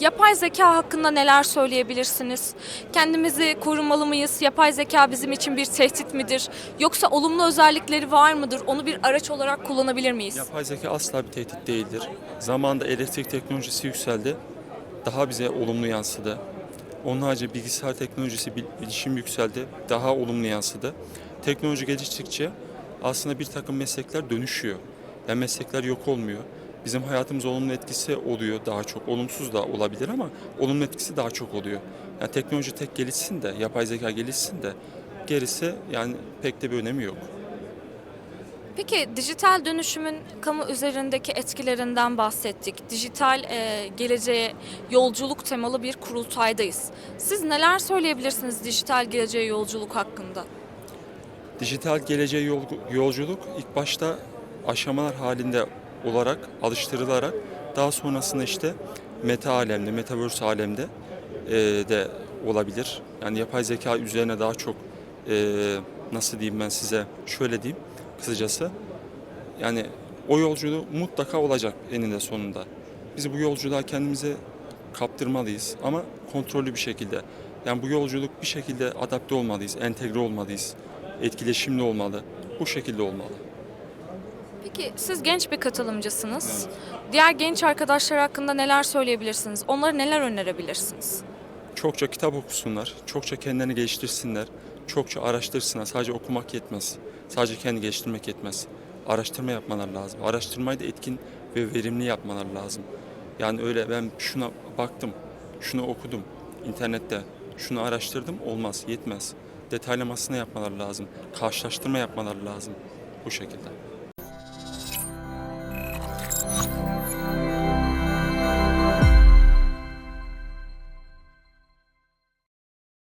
yapay zeka hakkında neler söyleyebilirsiniz? Kendimizi korumalı mıyız? Yapay zeka bizim için bir tehdit midir? Yoksa olumlu özellikleri var mıdır? Onu bir araç olarak kullanabilir miyiz? Yapay zeka asla bir tehdit değildir. Zamanında elektrik teknolojisi yükseldi. Daha bize olumlu yansıdı. Onun harici bilgisayar teknolojisi, bil- bilişim yükseldi. Daha olumlu yansıdı. Teknoloji geliştikçe aslında bir takım meslekler dönüşüyor. Yani meslekler yok olmuyor. Bizim hayatımıza olumlu etkisi oluyor daha çok. Olumsuz da olabilir ama olumlu etkisi daha çok oluyor. Yani teknoloji tek gelişsin de, yapay zeka gelişsin de gerisi yani pek de bir önemi yok. Peki dijital dönüşümün kamu üzerindeki etkilerinden bahsettik. Dijital e, geleceğe yolculuk temalı bir kurultaydayız. Siz neler söyleyebilirsiniz dijital geleceğe yolculuk hakkında? Dijital geleceğe yol- yolculuk ilk başta aşamalar halinde olarak alıştırılarak daha sonrasında işte meta alemde, metaverse alemde e, de olabilir. Yani yapay zeka üzerine daha çok e, nasıl diyeyim ben size şöyle diyeyim kısacası. Yani o yolculuk mutlaka olacak eninde sonunda. Biz bu yolculuğa kendimizi kaptırmalıyız ama kontrollü bir şekilde. Yani bu yolculuk bir şekilde adapte olmalıyız, entegre olmalıyız, etkileşimli olmalı. Bu şekilde olmalı. Peki siz genç bir katılımcısınız. Diğer genç arkadaşlar hakkında neler söyleyebilirsiniz? Onlara neler önerebilirsiniz? Çokça kitap okusunlar, çokça kendilerini geliştirsinler, çokça araştırsınlar. Sadece okumak yetmez. Sadece kendi geliştirmek yetmez. Araştırma yapmalar lazım. Araştırmayı da etkin ve verimli yapmalar lazım. Yani öyle ben şuna baktım, şunu okudum internette, şunu araştırdım olmaz, yetmez. Detaylamasını yapmalar lazım. Karşılaştırma yapmalar lazım. Bu şekilde.